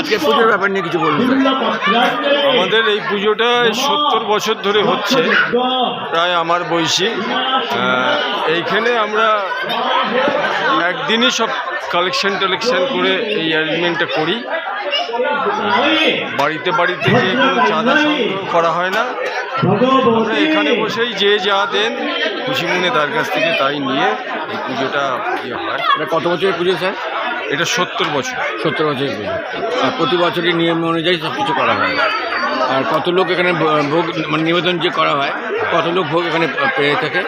আজকে পুজোর ব্যাপার নিয়ে কিছু বলুন। আমাদের এই পুজোটা সত্তর বছর ধরে হচ্ছে প্রায় আমার বয়সী। এইখানে আমরা একদিনই সব কালেকশন টালেকশন করে এই অ্যারেঞ্জমেন্টটা করি। বাড়িতে বাড়িতে গিয়ে কোনো চাঁদা সংগ্রহ করা হয় না। আমরা এখানে বসেই যে যা দেন খুশি মনে তার কাছ থেকে তাই নিয়ে এই পুজোটা ইয়ে হয়। কত বছরের পুজো স্যার? এটা সত্তর বছর। সত্তর বছরের পুজো। আর প্রতি বছরই নিয়ম অনুযায়ী সব কিছু করা হয়। আর কত লোক এখানে ভোগ মানে নিবেদন যে করা হয় কত লোক ভোগ এখানে পেয়ে থাকে?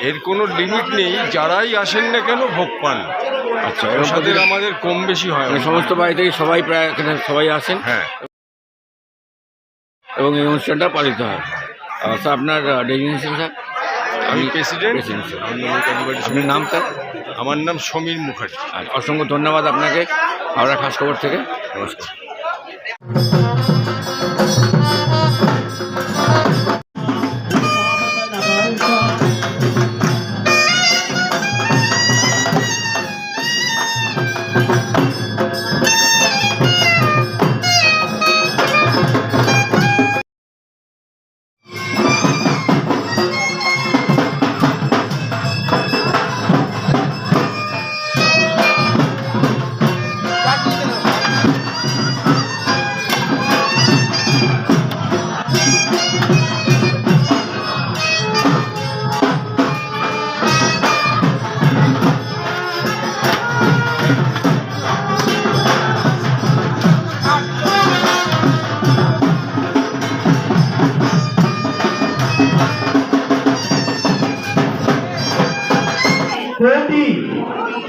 এর কোনো লিমিট নেই যারাই আসেন না কেন ভোগ পান। আচ্ছা প্রসাদের আমাদের কম বেশি হয়। মানে সমস্ত বাড়ি থেকে সবাই প্রায় এখানে সবাই আসেন। হ্যাঁ। এবং এই অনুষ্ঠানটা পালিত হয়। আচ্ছা আপনার ডেজিগনেশন স্যার? আমি প্রেসিডেন্ট আপনার নাম স্যার আমার নাম সমীর মুখার্জি। আর অসংখ্য ধন্যবাদ আপনাকে। হাওড়া খাস খবর থেকে নমস্কার। कोटि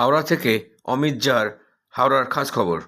হাওড়া থেকে অমিত জার হাওড়ার খাস খবর।